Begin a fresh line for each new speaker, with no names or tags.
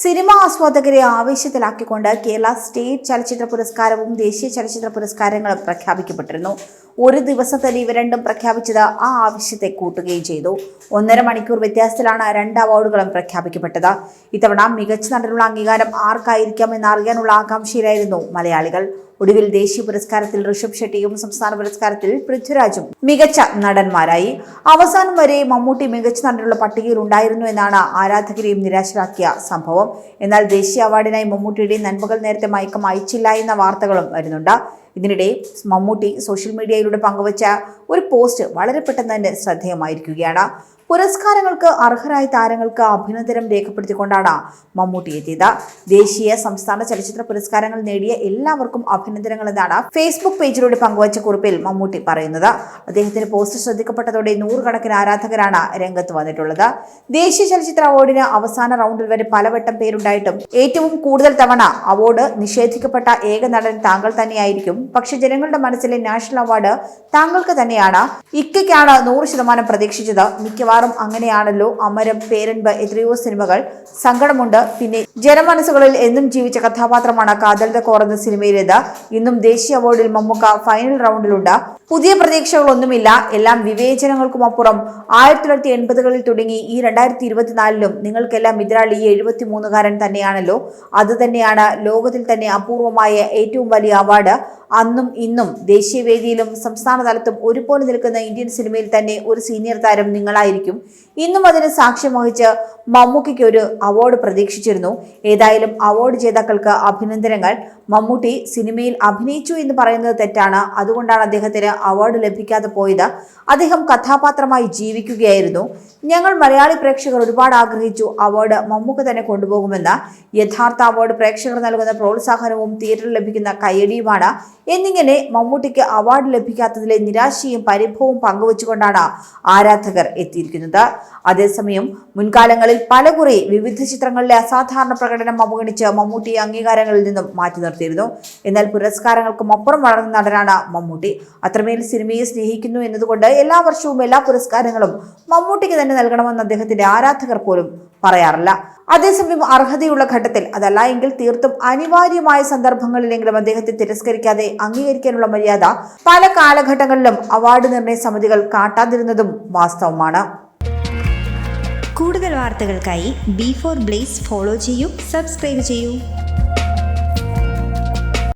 Cinema ആസ്വാദകരെ ആവേശത്തിലാക്കിക്കൊണ്ട് Kerala state ചലച്ചിത്ര പുരസ്കാരവും ദേശീയ ചലച്ചിത്ര പുരസ്കാരങ്ങളും പ്രഖ്യാപിക്കപ്പെട്ടിരുന്നു. ഒരു ദിവസം തന്നെ ഇവ രണ്ടും പ്രഖ്യാപിച്ചത് ആ ആവശ്യത്തെ കൂട്ടുകയും ചെയ്തു. ഒന്നര മണിക്കൂർ വ്യത്യാസത്തിലാണ് രണ്ട് അവാർഡുകളും പ്രഖ്യാപിക്കപ്പെട്ടത്. ഇത്തവണ മികച്ച നടനുള്ള അംഗീകാരം ആർക്കായിരിക്കാം എന്നറിയാനുള്ള ആകാംക്ഷയിലായിരുന്നു മലയാളികൾ. ഒടുവിൽ ദേശീയ പുരസ്കാരത്തിൽ ഋഷഭ് ഷെട്ടിയും സംസ്ഥാന പുരസ്കാരത്തിൽ പൃഥ്വിരാജും മികച്ച നടന്മാരായി. അവസാനം വരെ മമ്മൂട്ടി മികച്ച നടനുള്ള പട്ടികയിൽ ഉണ്ടായിരുന്നു എന്നാണ് ആരാധകരെയും നിരാശരാക്കിയ സംഭവം. എന്നാൽ ദേശീയ അവാർഡിനായി മമ്മൂട്ടിയുടെ നന്മകൾ നേരത്തെ മയക്കം അയച്ചില്ല എന്ന വാർത്തകളും വരുന്നുണ്ട്. ഇതിനിടെ മമ്മൂട്ടി സോഷ്യൽ മീഡിയയിലൂടെ പങ്കുവച്ച ഒരു പോസ്റ്റ് വളരെ പെട്ടെന്ന് തന്നെ ശ്രദ്ധേയമായിരിക്കുകയാണ്. പുരസ്കാരങ്ങൾക്ക് അർഹരായ താരങ്ങൾക്ക് അഭിനന്ദനം രേഖപ്പെടുത്തിക്കൊണ്ടാണ് മമ്മൂട്ടി എത്തിയത്. ദേശീയ സംസ്ഥാന ചലച്ചിത്ര പുരസ്കാരങ്ങൾ നേടിയ എല്ലാവർക്കും അഭിനന്ദനങ്ങൾ എന്നാണ് ഫേസ്ബുക്ക് പേജിലൂടെ പങ്കുവച്ച കുറിപ്പിൽ മമ്മൂട്ടി പറയുന്നത്. അദ്ദേഹത്തിന്റെ പോസ്റ്റ് ശ്രദ്ധിക്കപ്പെട്ടതോടെ നൂറുകണക്കിന് ആരാധകരാണ് രംഗത്ത് വന്നിട്ടുള്ളത്. ദേശീയ ചലച്ചിത്ര അവാർഡിന് അവസാന റൗണ്ടിൽ വരെ പലവട്ടം പേരുണ്ടായിട്ടും ഏറ്റവും കൂടുതൽ തവണ അവാർഡ് നിഷേധിക്കപ്പെട്ട ഏക നടൻ താങ്കൾ തന്നെയായിരിക്കും. പക്ഷെ ജനങ്ങളുടെ മനസ്സിലെ നാഷണൽ അവാർഡ് താങ്കൾക്ക് തന്നെയാണ്. ഇക്കയ്ക്കാണ് നൂറ് ശതമാനം പ്രതീക്ഷിച്ചത്. മിക്കവാറും അങ്ങനെയാണല്ലോ അമരം പേരൻപ് എത്രയോ സിനിമകൾ സങ്കടമുണ്ട്. പിന്നെ ജനമനസ്സുകളിൽ എന്നും ജീവിച്ച കഥാപാത്രമാണ് കാതൽ കോർ എന്ന സിനിമയിലേത്. ഇന്നും ദേശീയ അവാർഡിൽ മമ്മൂക്ക ഫൈനൽ റൗണ്ടിലുണ്ട്. പുതിയ പ്രതീക്ഷകളൊന്നുമില്ല. എല്ലാം വിവേചനങ്ങൾക്കും അപ്പുറം. ആയിരത്തി തൊള്ളായിരത്തി എൺപതുകളിൽ തുടങ്ങി ഈ രണ്ടായിരത്തി ഇരുപത്തിനാലിലും നിങ്ങൾക്കെല്ലാം എതിരാളി ഈ എഴുപത്തി മൂന്നുകാരൻ തന്നെയാണല്ലോ. അത് തന്നെയാണ് ലോകത്തിൽ തന്നെ അപൂർവമായ ഏറ്റവും വലിയ അവാർഡ്. അന്നും ഇന്നും ദേശീയവേദിയിലും സംസ്ഥാന തലത്തും ഒരുപോലെ നിൽക്കുന്ന ഇന്ത്യൻ സിനിമയിൽ തന്നെ ഒരു സീനിയർ താരം നിങ്ങളായിരിക്കും. ഇന്നും അതിന് സാക്ഷ്യം വഹിച്ച് മമ്മൂക്കിക്ക് ഒരു അവാർഡ് പ്രതീക്ഷിച്ചിരുന്നു. ഏതായാലും അവാർഡ് ജേതാക്കൾക്ക് അഭിനന്ദനങ്ങൾ. മമ്മൂട്ടി സിനിമയിൽ അഭിനയിച്ചു എന്ന് പറയുന്നത് തെറ്റാണ്. അതുകൊണ്ടാണ് അദ്ദേഹത്തിന് അവാർഡ് ലഭിക്കാതെ പോയത്. അദ്ദേഹം കഥാപാത്രമായി ജീവിക്കുകയായിരുന്നു. ഞങ്ങൾ മലയാളി പ്രേക്ഷകർ ഒരുപാട് ആഗ്രഹിച്ചു അവാർഡ് മമ്മൂക്ക തന്നെ കൊണ്ടുപോകുമെന്ന്. യഥാർത്ഥ അവാർഡ് പ്രേക്ഷകർ നൽകുന്ന പ്രോത്സാഹനവും തിയേറ്ററിൽ ലഭിക്കുന്ന കയ്യടിയുമാണ് എന്നിങ്ങനെ മമ്മൂട്ടിക്ക് അവാർഡ് ലഭിക്കാത്തതിലെ നിരാശയും പരിഭവവും പങ്കുവച്ചുകൊണ്ടാണ് ആരാധകർ എത്തിയിരിക്കുന്നത്. അതേസമയം മുൻകാലങ്ങളിൽ പലകുറി വിവിധ ചിത്രങ്ങളിലെ അസാധാരണ പ്രകടനം അവഗണിച്ച് മമ്മൂട്ടി അംഗീകാരങ്ങളിൽ നിന്നും മാറ്റി നിർത്തിയിരുന്നു. എന്നാൽ പുരസ്കാരങ്ങൾക്കും അപ്പുറം വളർന്ന നടനാണ് മമ്മൂട്ടി. അത്രമേൽ സിനിമയെ സ്നേഹിക്കുന്നു എന്നതുകൊണ്ട് എല്ലാ വർഷവും എല്ലാ പുരസ്കാരങ്ങളും മമ്മൂട്ടിക്ക് തന്നെ നൽകണമെന്ന് അദ്ദേഹത്തിന്റെ ആരാധകർ പോലും പറയാറില്ല. അതേസമയം അർഹതയുള്ള ഘട്ടത്തിൽ അതല്ല എങ്കിൽ തീർത്തും അനിവാര്യമായ സന്ദർഭങ്ങളിലെങ്കിലും അദ്ദേഹത്തെ തിരസ്കരിക്കാതെ അംഗീകരിക്കാനുള്ള മര്യാദ പല കാലഘട്ടങ്ങളിലും അവാർഡ് നിർണയ സമിതികൾ കാട്ടാതിരുന്നതും വാസ്തവമാണ്.
കൂടുതൽ വാർത്തകൾക്കായി ബി ഫോർ ബ്ലേസ് ഫോളോ ചെയ്യൂ സബ്സ്ക്രൈബ് ചെയ്യൂ.